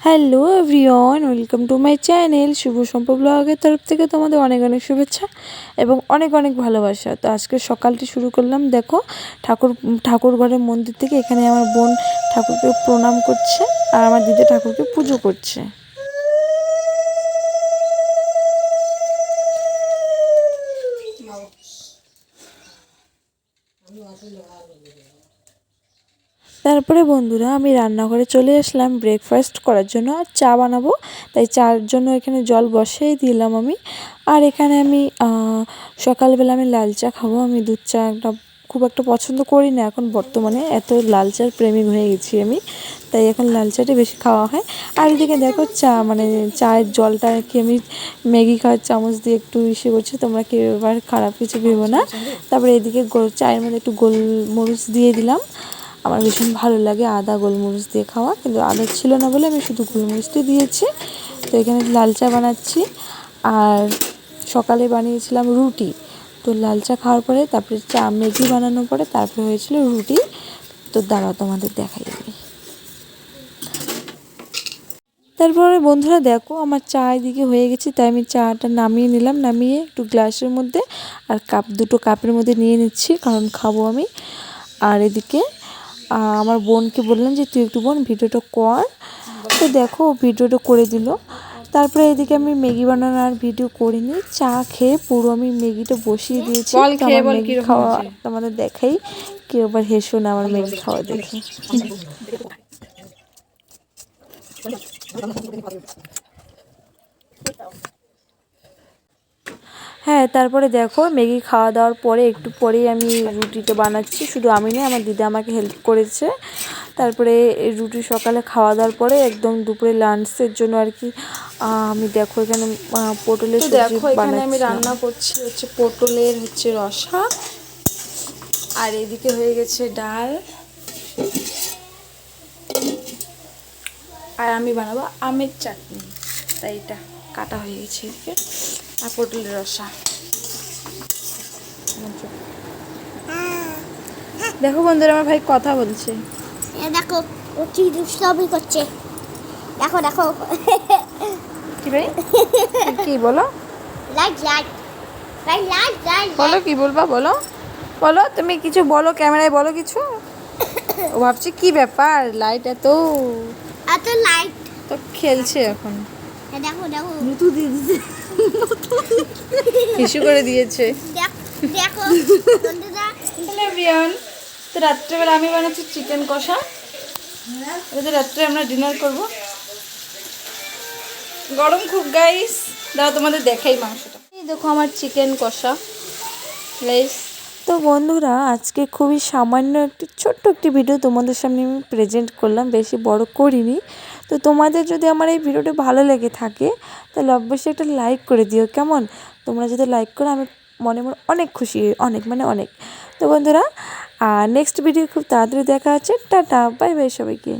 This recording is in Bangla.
Hello everyone welcome to my channel Shubho Somporko ব্লগের তরফ থেকে তোমাদের অনেক অনেক শুভেচ্ছা এবং অনেক অনেক ভালোবাসা। তো আজকে সকালটি শুরু করলাম, দেখো, ঠাকুর ঠাকুর ঘরের মন্দির থেকে এখানে আমার বোন ঠাকুরকে প্রণাম করছে আর আমার দিদি ঠাকুরকে পুজো করছে। তারপরে বন্ধুরা আমি রান্নাঘরে চলে আসলাম ব্রেকফাস্ট করার জন্য চা বানাবো। তাই চার জন্য এখানে জল বসিয়ে দিলাম আমি। আর এখানে আমি সকালবেলা আমি লাল চা খাব। আমি দুধ চা একটা খুব একটা পছন্দ করি না। এখন বর্তমানে এত লাল চার প্রেমিক হয়ে গেছি আমি। তাই এখন লাল চাটাই বেশি খাওয়া হয়। আর এদিকে দেখো চা মানে চায়ের জলটা আর কি আমি ম্যাগি খাওয়ার চামচ দিয়ে একটু ইসে করছি। তোমরা কেউ এবার খারাপ কিছু ভেবো না। তারপরে এদিকে চায়ের মধ্যে একটু গোলমরিচ দিয়ে দিলাম। আমার ভীষণ ভালো লাগে আদা, গোলমরিচ দিয়ে খাওয়া, কিন্তু আদা ছিল না বলে আমি শুধু গোলমরিচটি দিয়েছি। তো এখানে লাল চা বানাচ্ছি। আর সকালে বানিয়েছিলাম রুটি। তো লাল চা খাওয়ার পরে, তারপরে চা ম্যাগি বানানোর পরে, তারপরে হয়েছিল রুটি। তো দাঁড়াও, তোমাদের দেখাই আমি। তারপরে বন্ধুরা, দেখো আমার চা এদিকে হয়ে গেছে, তাই আমি চাটা নামিয়ে নিলাম। নামিয়ে একটু গ্লাসের মধ্যে আর কাপ, দুটো কাপের মধ্যে নিয়ে নিচ্ছি, কারণ খাব আমি। আর এদিকে আমার বোনকে বললাম যে তুই একটু বোন ভিডিওটা কর। তো দেখো ভিডিওটা করে দিল। তারপরে এদিকে আমি ম্যাগি বানানোর ভিডিও করিনি। চা খেয়ে পুরো আমি ম্যাগিটা বসিয়ে দিয়েছি। ম্যাগি খাওয়া তোমাদের দেখাই। কেউ আবার হেসো না আমার ম্যাগি খাওয়া দেখে। হ্যাঁ তারপরে দেখো ম্যাগি খাওয়া দাওয়ার পরে একটু পরেই আমি রুটিটা বানাচ্ছি। শুধু আমি নয় আমার দিদা আমাকে হেল্প করেছে। তারপরে রুটি সকালে খাওয়া দাওয়ার পরে একদম দুপুরে লাঞ্চের জন্য আর কি আমি দেখো এখানে পটলের দেখো এখানে আমি রান্না করছি হচ্ছে পটলের হচ্ছে রসা। আর এদিকে হয়ে গেছে ডাল। আর আমি বানাবো আমের চাটনি। তাই এটা কাটা হয়ে গেছে এদিকে। আর পটলের রসা। দেখো বন্ধুরা আমার ভাই কথা বলছে। দেখো ও কি দুষ্টামি করছে। দেখো দেখো। কি ভাই? কি বলো? Light light. Light light light বলো কি বলবা বলো। বলো তুমি কিছু বলো ক্যামেরায় বলো কিছু। ও ভাবছি কি ব্যাপার? লাইট এত। এত লাইট। তো খেলছে এখন। দেখো দেখো। দিয়ে দিয়েছে ইস্যু করে দিয়েছে। তো রাত্রেবেলা আমি বানাচ্ছি চিকেন কষা। এবার রাত্রে আমরা ডিনার করব। গরম খুব গাইস দাও তোমাদের দেখাই মাংসটা। এই দেখো আমার চিকেন কষা। রাইস তো বন্ধুরা আজকে খুবই সামান্য একটি ছোট্ট একটি ভিডিও তোমাদের সামনে আমি প্রেজেন্ট করলাম। বেশি বড় করিনি। তো তোমাদের যদি আমার এই ভিডিওটা ভালো লেগে থাকে, তাহলে অবশ্যই একটা লাইক করে দিও, কেমন? তোমরা যদি লাইক করো, আমি মনে মনে অনেক খুশি অনেক মানে অনেক। তো বন্ধুরা আর নেক্সট ভিডিও খুব তাড়াতাড়ি দেখা হচ্ছে। টাটা বাই বাই সবাইকে।